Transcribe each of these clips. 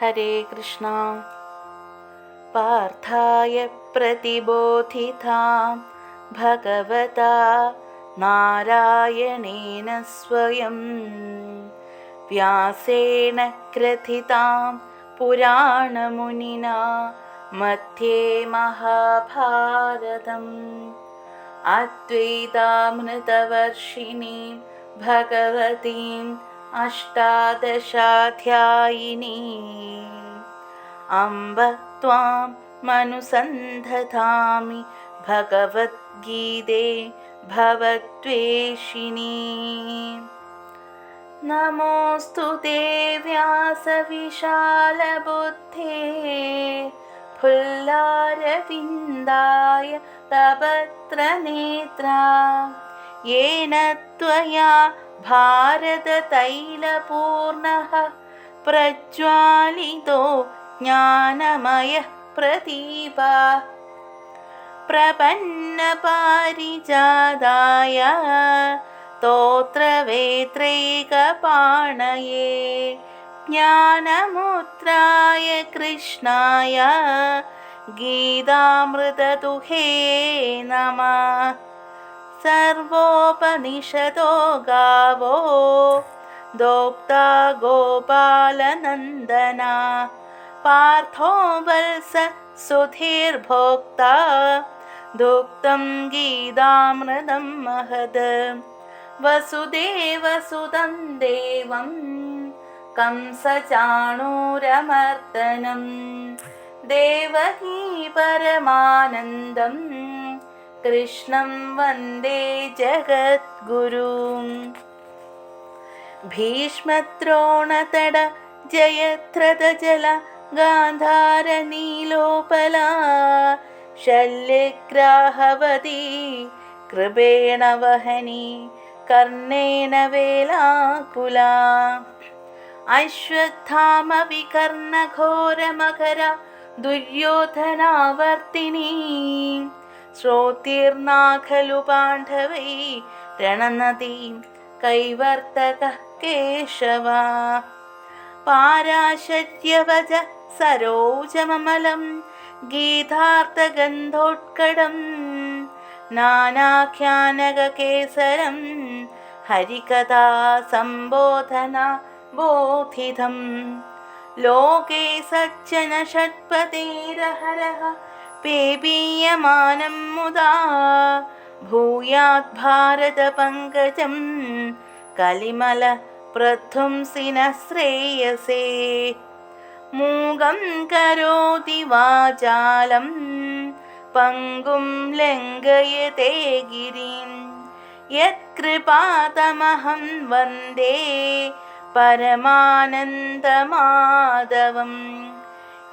हरे कृष्णा। पार्थाय प्रतिबोधितां भगवता नारायणेन स्वयं। व्यासेन क्रथितां पुराणमुनिना मध्ये महाभारतम्। अद्वैतामृतवर्षिणीं भगवतीं अष्टादशाध्यायिनीम् अम्ब त्वां मनुसन्धतामि भगवद्गीते भवद्वेषिणी। नमोऽस्तु ते व्यासविशालबुद्धे फुल्लारविन्दाय तपत्रनेत्रा। येन त्वया भारततैलपूर्णः प्रज्वालितो ज्ञानमयः प्रदीपा। प्रपन्नपारिजादाय स्तोत्रवेत्रैकपाणये ज्ञानमुद्राय कृष्णाय गीतामृतदुहे नमः सर्वोपनिषदो गावो दोक्ता गोपालनन्दना पार्थो वल्स सुधीर्भोक्ता दुग्धं गीतामृतं महद वसुदेवसुतं देवं कंसचाणूरमर्दनं देवकी परमानन्दं कृष्णं वन्दे जगद्गुरुम् भीष्मद्रोणतड जयत्रदजल गान्धारनीलोपला शल्यग्राहवती कृपेण वहनी कर्णेन वेलाकुला अश्वत्थामविकर्णघोरमकरा दुर्योधनावर्तिनी ശ്രോതീർണാ ഖലു പാണ്ഡവൈ രണനദീം കൈവർത്തക കേശവ. പാരാശര്യവജ സരോജമമലം ഗീതാർത്ഥഗന്ധോത്കടം നാനാഖ്യാനകേസരം ഹരികഥാ സംബോധന ബോധിതം. ലോകേ സജ്ജന ഷട്പതേരഹരഃ पेपीयमानं मुदा भूयात् भारतपङ्कजं कलिमल प्रथुंसि श्रेयसे। मूगं करोति वाचालं पङ्गुं लङ्घयते गिरिं। यत्कृपातमहं वन्दे परमानन्दमाधवम्।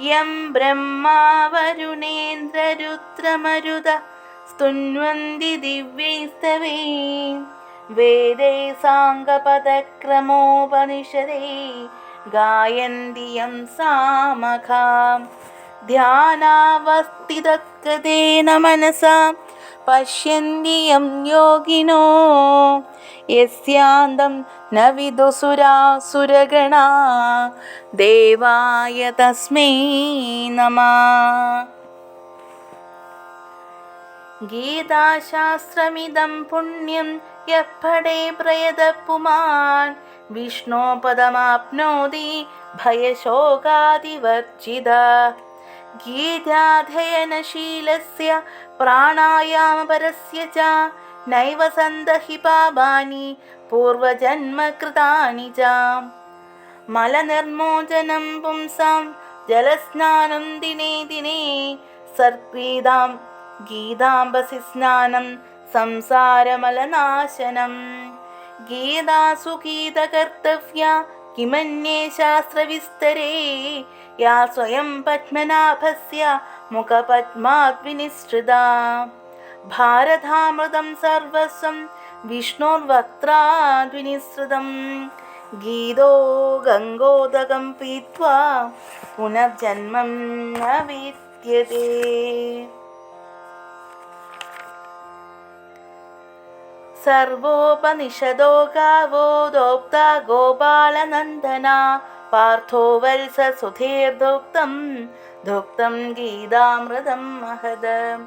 യം ബ്രഹ്മാവരുണേന്ദ്രരുദ്രമരുത സ്തുന്വന്തി ദിവ്യൈസ്തവേ. വേദൈ സാംഗപദക്രമോപനിഷദൈ ഗായന്തി യം സാമഖാം. ധ്യാനാവസ്ഥിതകൃതേന മനസാ പശ്യന്തി യം യോഗിനോ? യസ്യാന്തം ന വിദുസുരാസുരഗണ ദേവായ തസ്മൈ നമ. ഗീതാശാസ്ത്രമിതം പുണ്യം യപ്പടേ പ്രയത പുമാൻ വിഷ്ണോപദമാപ്നോതി ഭയശോകാതിവർജിത. ഗീതാധ്യയനശീലസ്യ പ്രാണായാമപരസ്യ ച നൈവ സന്തഹി പാപാനി പൂർവജന്മകൃതാനി ച. മലനിർമോചനം പുംസാം ജലസ്നാനം ദിനേ ദിനേ സർക്രീതാം ഗീതാംബസി സ്നാനം സംസാരമലനാശനം. ഗീതാസു ഗീതകർത്തവ്യ കിമന്യേ ശാസ്ത്രവിസ്തരേ യാ സ്വയം പത്മനാഭസ്യ മുഖപത്മാത് വിനിസൃത ഭാരതാമൃതം സർവസ്വം വിഷ്ണോർവക്ത്രാദ്വിനിസൃതം ഗീതോ ഗംഗോദകം പീത്വാ പുനർജന്മം വിദ്യതേ सर्वोपनिषदो गावोदोक्ता गोपालनन्दना पार्थो वल्स सुधेर्धोक्तं भोक्तं गीतामृदम् महदम्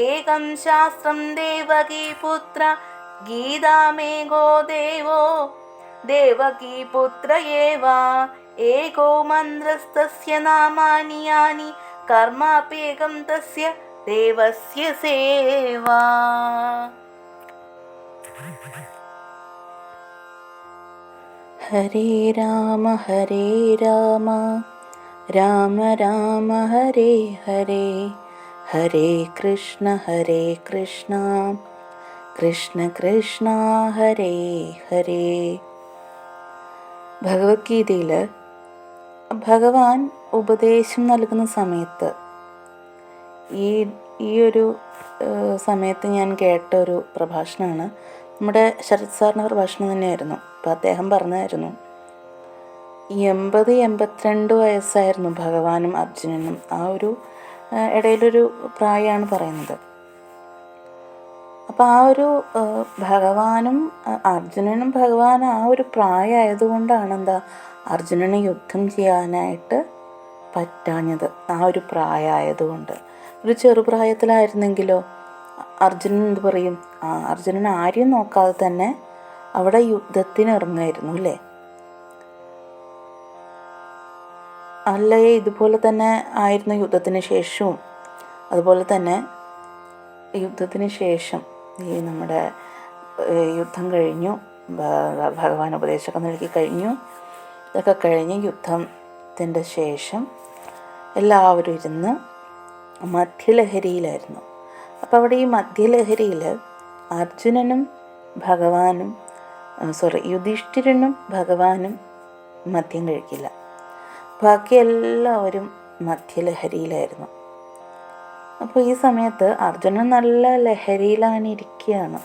एकं शास्त्रं देवकीपुत्र गीतामे गो देवो देवकीपुत्र एव। एको मन्द्रस्तस्य नामानि यानि कर्माप्य तस्य देवस्य सेवा। ഹരേ രാമ ഹരേ രാമ. രാമ രാമ ഹരേ ഹരേ. ഹരേ കൃഷ്ണ ഹരേ കൃഷ്ണ. കൃഷ്ണ കൃഷ്ണ ഹരേ ഹരേ. ഭഗവത്ഗീതയിൽ ഭഗവാൻ ഉപദേശം നൽകുന്ന സമയത്ത് ഈ ഈ ഒരു സമയത്ത് ഞാൻ കേട്ട ഒരു പ്രഭാഷണമാണ് നമ്മുടെ ശരത് സാറിന്റെ പ്രഭാഷണം തന്നെയായിരുന്നു. അപ്പോൾ അദ്ദേഹം പറഞ്ഞായിരുന്നു എൺപത് എൺപത്തിരണ്ട് വയസ്സായിരുന്നു ഭഗവാനും അർജുനനും ആ ഒരു ഇടയിലൊരു പ്രായമാണ് പറയുന്നത്. അപ്പോൾ ആ ഒരു ഭഗവാനും അർജുനനും ഭഗവാൻ ആ ഒരു പ്രായമായതുകൊണ്ടാണ് എന്താ അർജുനന് യുദ്ധം ചെയ്യാനായിട്ട് പറ്റാഞ്ഞത് ആ ഒരു പ്രായമായതുകൊണ്ട് ഒരു ചെറുപ്രായത്തിലായിരുന്നെങ്കിലോ അർജുനൻ എന്ത് പറയും? ആ അർജുനൻ ആരെയും നോക്കാതെ തന്നെ അവിടെ യുദ്ധത്തിന് ഇറങ്ങുമായിരുന്നു അല്ലേ? അല്ലേ ഇതുപോലെ തന്നെ ആയിരുന്നു യുദ്ധത്തിന് ശേഷവും. അതുപോലെ തന്നെ യുദ്ധത്തിന് ശേഷം ഈ നമ്മുടെ യുദ്ധം കഴിഞ്ഞു. ഭഗവാൻ ഉപദേശമൊക്കെ നൽകി കഴിഞ്ഞു. ഇതൊക്കെ കഴിഞ്ഞ് യുദ്ധത്തിന്റെ ശേഷം എല്ലാവരും ഇരുന്ന് മധ്യലഹരിയിലായിരുന്നു അപ്പോൾ അവിടെ ഈ മധ്യലഹരിയിൽ അർജുനനും ഭഗവാനും സോറി യുധിഷ്ഠിരനും ഭഗവാനും മദ്യം കഴിക്കില്ല. ബാക്കി എല്ലാവരും മധ്യലഹരിയിലായിരുന്നു. അപ്പോൾ ഈ സമയത്ത് അർജുനൻ നല്ല ലഹരിയിലാണ് ഇരിക്കുകയാണ്.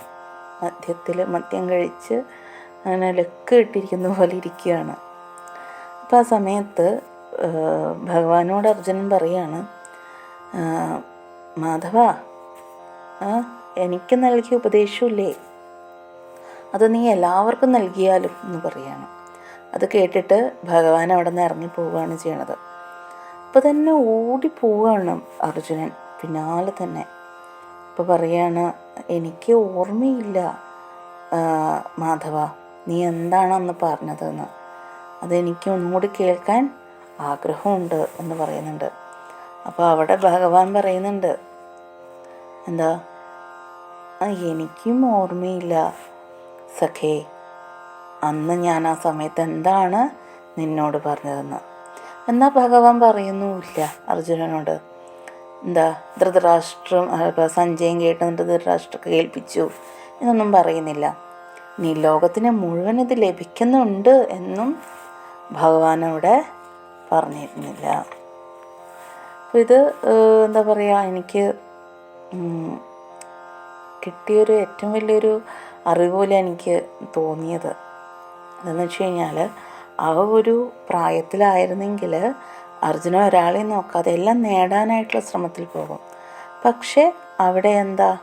മദ്യത്തിൽ മദ്യം കഴിച്ച് അങ്ങനെ ലക്ക് ഇട്ടിരിക്കുന്ന പോലെ ഇരിക്കുകയാണ്. അപ്പോൾ ആ സമയത്ത് ഭഗവാനോട് അർജുനൻ പറയാണ് മാധവ എനിക്ക് നൽകിയ ഉപദേശമില്ലേ അത് നീ എല്ലാവർക്കും നൽകിയാലും എന്ന് പറയാണ്. അത് കേട്ടിട്ട് ഭഗവാൻ അവിടെ നിന്ന് ഇറങ്ങി പോവുകയാണ് ചെയ്യണത്. അപ്പോൾ തന്നെ ഓടി പോവുകയാണ് അർജുനൻ പിന്നാലെ തന്നെ. അപ്പോൾ പറയാണ് എനിക്ക് ഓർമ്മയില്ല മാധവ നീ എന്താണ് അന്ന് പറഞ്ഞതെന്ന് അതെനിക്ക് ഒന്നുകൂടി കേൾക്കാൻ ആഗ്രഹമുണ്ട് എന്ന് പറയുന്നുണ്ട്. അപ്പോൾ അവിടെ ഭഗവാൻ പറയുന്നുണ്ട് എന്താ എനിക്കും ഓർമ്മയില്ല. സഖേ അന്ന് ഞാൻ ആ സമയത്ത് എന്താണ് നിന്നോട് പറഞ്ഞതെന്ന്? എന്നാൽ ഭഗവാൻ പറയുന്നുമില്ല അർജുനനോട്. എന്താ ധൃതരാഷ്ട്രം സഞ്ജയം കേട്ട് ധൃതരാഷ്ട്രക്ക് കേൾപ്പിച്ചു എന്നൊന്നും പറയുന്നില്ല. നീ ലോകത്തിന് മുഴുവൻ ഇത് ലഭിക്കുന്നുണ്ട് എന്നും ഭഗവാൻ അവിടെ പറഞ്ഞിരുന്നില്ല. അപ്പോൾ ഇത് എന്താ പറയുക എനിക്ക് കിട്ടിയൊരു ഏറ്റവും വലിയൊരു അറിവ് പോലെ എനിക്ക് തോന്നിയത്. എന്താണെന്ന് വെച്ച് കഴിഞ്ഞാൽ ആ ഒരു പ്രായത്തിലായിരുന്നെങ്കിൽ അർജുന ഒരാളെയും നോക്കാതെ എല്ലാം നേടാനായിട്ടുള്ള ശ്രമത്തിൽ പോകും. പക്ഷേ അവിടെ എന്താ?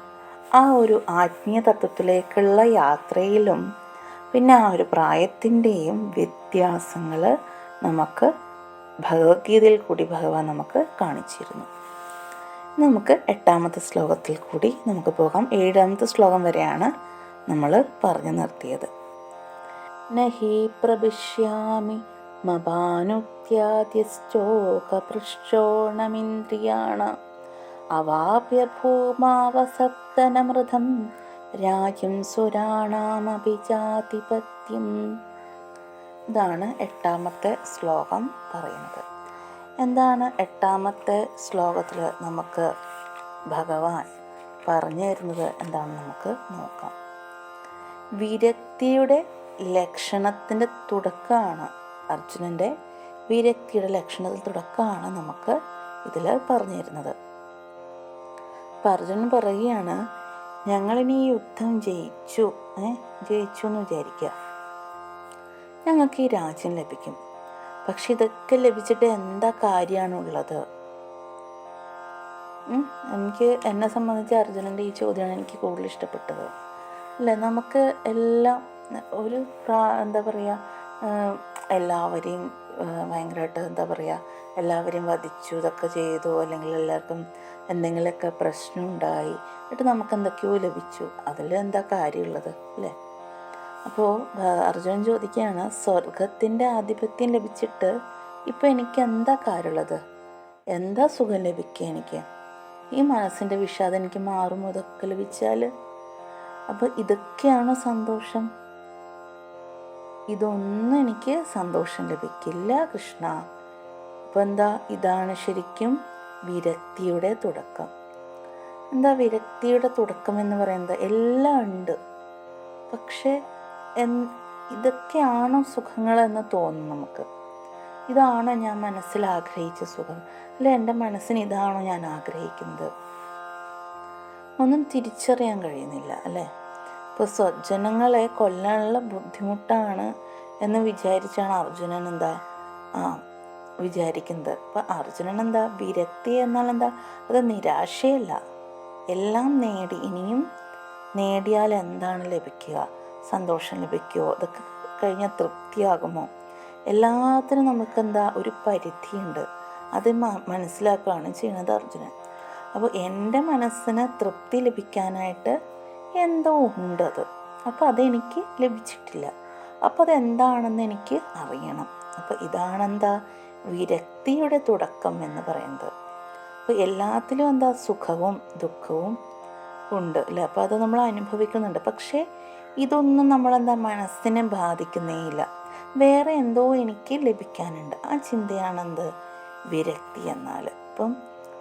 ആ ഒരു ആത്മീയ തത്വത്തിലേക്കുള്ള യാത്രയിലും പിന്നെ ആ ഒരു പ്രായത്തിന്റെയും വ്യത്യാസങ്ങൾ നമുക്ക് ഭഗവത്ഗീതയിൽ കൂടി ഭഗവാൻ നമുക്ക് കാണിച്ചിരുന്നു. നമുക്ക് എട്ടാമത്തെ ശ്ലോകത്തിൽ കൂടി നമുക്ക് പോകാം. ഏഴാമത്തെ ശ്ലോകം വരെയാണ് നമ്മൾ പറഞ്ഞു നിർത്തിയത്. നഹി പ്രവിശ്യാമി മപാനുക്യാദ്യശ്ചോകപൃഷ്ടോണമിന്ദ്രിയാണ അവാപ്യ ഭൂമാവസപ്തനമൃതം രാജ്യം സുരാണാമഭിജാതിപത്യം ഇതാണ് എട്ടാമത്തെ ശ്ലോകം പറയുന്നത്. എന്താണ് എട്ടാമത്തെ ശ്ലോകത്തിൽ നമുക്ക് ഭഗവാൻ പറഞ്ഞു തരുന്നത് എന്താണെന്ന് നമുക്ക് നോക്കാം. വിരക്തിയുടെ ലക്ഷണത്തിന്റെ തുടക്കമാണ് അർജുനന്റെ വിരക്തിയുടെ ലക്ഷണത്തിൽ തുടക്കമാണ് നമുക്ക് ഇതിൽ പറഞ്ഞു തരുന്നത്. അപ്പം അർജുനൻ പറയുകയാണ് ഞങ്ങളിനി ഈ യുദ്ധം ജയിച്ചു ജയിച്ചു എന്ന് വിചാരിക്കുക. ഞങ്ങൾക്ക് ഈ രാജ്യം ലഭിക്കും. പക്ഷെ ഇതൊക്കെ ലഭിച്ചിട്ട് എന്താ കാര്യമാണുള്ളത്? എനിക്ക് എന്നെ സംബന്ധിച്ച് അർജുനന്റെ ഈ ചോദ്യമാണ് എനിക്ക് കൂടുതൽ ഇഷ്ടപ്പെട്ടത്. അല്ലേ നമുക്ക് എല്ലാം ഒരു എന്താ പറയുക എല്ലാവരെയും ഭയങ്കരമായിട്ട് എന്താ പറയുക എല്ലാവരെയും വധിച്ചു ഇതൊക്കെ ചെയ്തു അല്ലെങ്കിൽ എല്ലാവർക്കും എന്തെങ്കിലുമൊക്കെ പ്രശ്നം ഉണ്ടായി എന്നിട്ട് നമുക്ക് എന്തൊക്കെയോ ലഭിച്ചു. അതിൽ എന്താ കാര്യമുള്ളത് അല്ലേ? അപ്പോൾ അർജുനൻ ചോദിക്കുകയാണ് സ്വർഗത്തിന്റെ ആധിപത്യം ലഭിച്ചിട്ട് ഇപ്പോൾ എനിക്ക് എന്താ കാര്യമുള്ളത്? എന്താ സുഖം ലഭിക്കുക എനിക്ക്? ഈ മനസ്സിന്റെ വിഷാദം എനിക്ക് മാറും ഇതൊക്കെ ലഭിച്ചാൽ. അപ്പോൾ ഇതൊക്കെയാണോ സന്തോഷം? ഇതൊന്നും എനിക്ക് സന്തോഷം ലഭിക്കില്ല കൃഷ്ണ. അപ്പോൾ എന്താ? ഇതാണ് ശരിക്കും വിരക്തിയുടെ തുടക്കം. എന്താ വിരക്തിയുടെ തുടക്കം എന്ന് പറയുന്നത്? എല്ലാം ഉണ്ട്. പക്ഷേ ഇതൊക്കെയാണോ സുഖങ്ങളെന്ന് തോന്നും നമുക്ക്? ഇതാണോ ഞാൻ മനസ്സിൽ ആഗ്രഹിച്ച സുഖം? അല്ലെ എന്റെ മനസ്സിന് ഇതാണോ ഞാൻ ആഗ്രഹിക്കുന്നത്? ഒന്നും തിരിച്ചറിയാൻ കഴിയുന്നില്ല അല്ലേ? ഇപ്പോൾ സ്വജനങ്ങളെ കൊല്ലാനുള്ള ബുദ്ധിമുട്ടാണ് എന്ന് വിചാരിച്ചാണ് അർജുനൻ എന്താ ആ വിചാരിക്കുന്നത്. അപ്പം അർജുനൻ എന്താ വിരക്തി എന്നാൽ എന്താ? അത് നിരാശയല്ല. എല്ലാം നേടി ഇനിയും നേടിയാൽ എന്താണ് ലഭിക്കുക? സന്തോഷം ലഭിക്കുമോ അതൊക്കെ കഴിഞ്ഞാൽ തൃപ്തിയാകുമോ? എല്ലാത്തിനും നമുക്കെന്താ? ഒരു പരിധിയുണ്ട്. അത് മനസ്സിലാക്കുകയാണ് ചെയ്യുന്നത് അർജുനൻ. അപ്പോൾ എന്റെ മനസ്സിന് തൃപ്തി ലഭിക്കാനായിട്ട് എന്തോ ഉണ്ട് അത് അപ്പോൾ അതെനിക്ക് ലഭിച്ചിട്ടില്ല. അപ്പോൾ അതെന്താണെന്ന് എനിക്ക് അറിയണം. അപ്പോൾ ഇതാണെന്താ? വിരക്തിയുടെ തുടക്കം എന്ന് പറയുന്നത്. അപ്പോൾ എല്ലാത്തിലും എന്താ? സുഖവും ദുഃഖവും ഉണ്ട്. അല്ലേ? അപ്പോൾ അത് നമ്മൾ അനുഭവിക്കുന്നുണ്ട്. പക്ഷേ ഇതൊന്നും നമ്മളെന്താ മനസ്സിനെ ബാധിക്കുന്നേയില്ല. വേറെ എന്തോ എനിക്ക് ലഭിക്കാനുണ്ട്. ആ ചിന്തയാണെന്ത്? വിരക്തി എന്നാൽ ഇപ്പം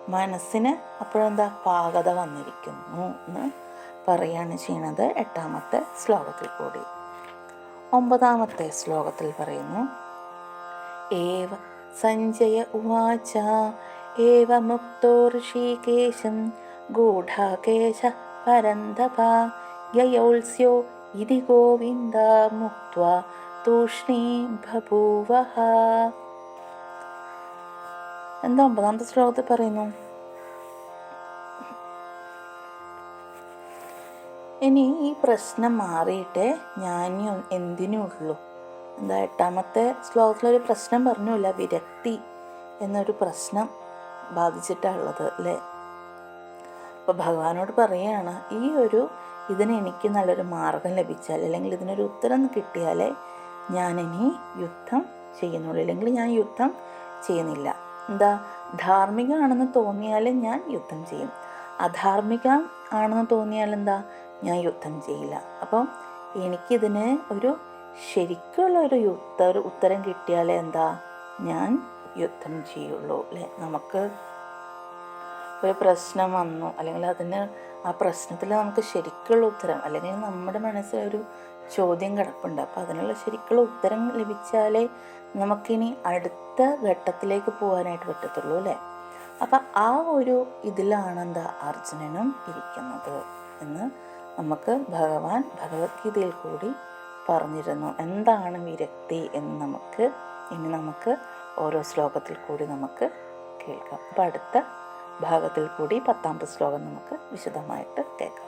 മനസ്സിന് അപ്പോഴെന്താ പാകത വന്നിരിക്കുന്നു എന്ന് പറയാണ് ചെയ്യണത് എട്ടാമത്തെ ശ്ലോകത്തിൽ കൂടി. ഒമ്പതാമത്തെ ശ്ലോകത്തിൽ പറയുന്നു ഏവ സഞ്ജയ ഉവാച ഏവ മുക്തോ ഋഷികേശം ഗൂഢാകേശ പരന്തപ യയോത്സ്യോ ഇതി ഗോവിന്ദ മുക്ത തൂഷ്ണീ ബഭൂവ എന്താ ഒമ്പതാമത്തെ ശ്ലോകത്തിൽ പറയുന്നു? ഇനി ഈ പ്രശ്നം മാറിയിട്ട് ഞാൻ എന്തിനുള്ളൂ എന്താ എട്ടാമത്തെ ശ്ലോകത്തിലൊരു പ്രശ്നം പറഞ്ഞില്ല വിരക്തി എന്നൊരു പ്രശ്നം ബാധിച്ചിട്ടാണുള്ളത് അല്ലേ? അപ്പോൾ ഭഗവാനോട് പറയുകയാണ് ഈ ഒരു ഇതിന് എനിക്ക് നല്ലൊരു മാർഗം ലഭിച്ചാൽ അല്ലെങ്കിൽ ഇതിനൊരു ഉത്തരം കിട്ടിയാലേ ഞാനിനി യുദ്ധം ചെയ്യുന്നുള്ളൂ. അല്ലെങ്കിൽ ഞാൻ യുദ്ധം ചെയ്യുന്നില്ല. എന്താ? ധാർമ്മികമാണെന്ന് തോന്നിയാൽ ഞാൻ യുദ്ധം ചെയ്യും. അധാർമിക ആണെന്ന് തോന്നിയാൽ എന്താ? ഞാൻ യുദ്ധം ചെയ്യില്ല. അപ്പം എനിക്കിതിന് ഒരു ശരിക്കുള്ള ഒരു യുദ്ധ ഒരു ഉത്തരം കിട്ടിയാലേ എന്താ? ഞാൻ യുദ്ധം ചെയ്യുള്ളൂ. അല്ലേ? നമുക്ക് ഒരു പ്രശ്നം വന്നു. അല്ലെങ്കിൽ അതിന് ആ പ്രശ്നത്തിൽ നമുക്ക് ശരിക്കുള്ള ഉത്തരം അല്ലെങ്കിൽ നമ്മുടെ മനസ്സിൽ ഒരു ചോദ്യം കിടപ്പുണ്ട്. അപ്പോൾ അതിനുള്ള ശരിക്കുള്ള ഉത്തരം ലഭിച്ചാലേ നമുക്കിനി അടുത്ത ഘട്ടത്തിലേക്ക് പോകാനായിട്ട് പറ്റത്തുള്ളൂ അല്ലേ? അപ്പം ആ ഒരു ഇതിലാണ് എന്താ അർജുനനും ഇരിക്കുന്നത് എന്ന് നമുക്ക് ഭഗവാൻ ഭഗവത്ഗീതയിൽ കൂടി പറഞ്ഞിരുന്നു. എന്താണ് വിരക്തി എന്ന് നമുക്ക് ഇനി നമുക്ക് ഓരോ ശ്ലോകത്തിൽ കൂടി നമുക്ക് കേൾക്കാം. അപ്പം അടുത്ത ഭാഗത്തിൽ കൂടി പത്താമത്തെ ശ്ലോകം നമുക്ക് വിശദമായിട്ട് കേൾക്കാം.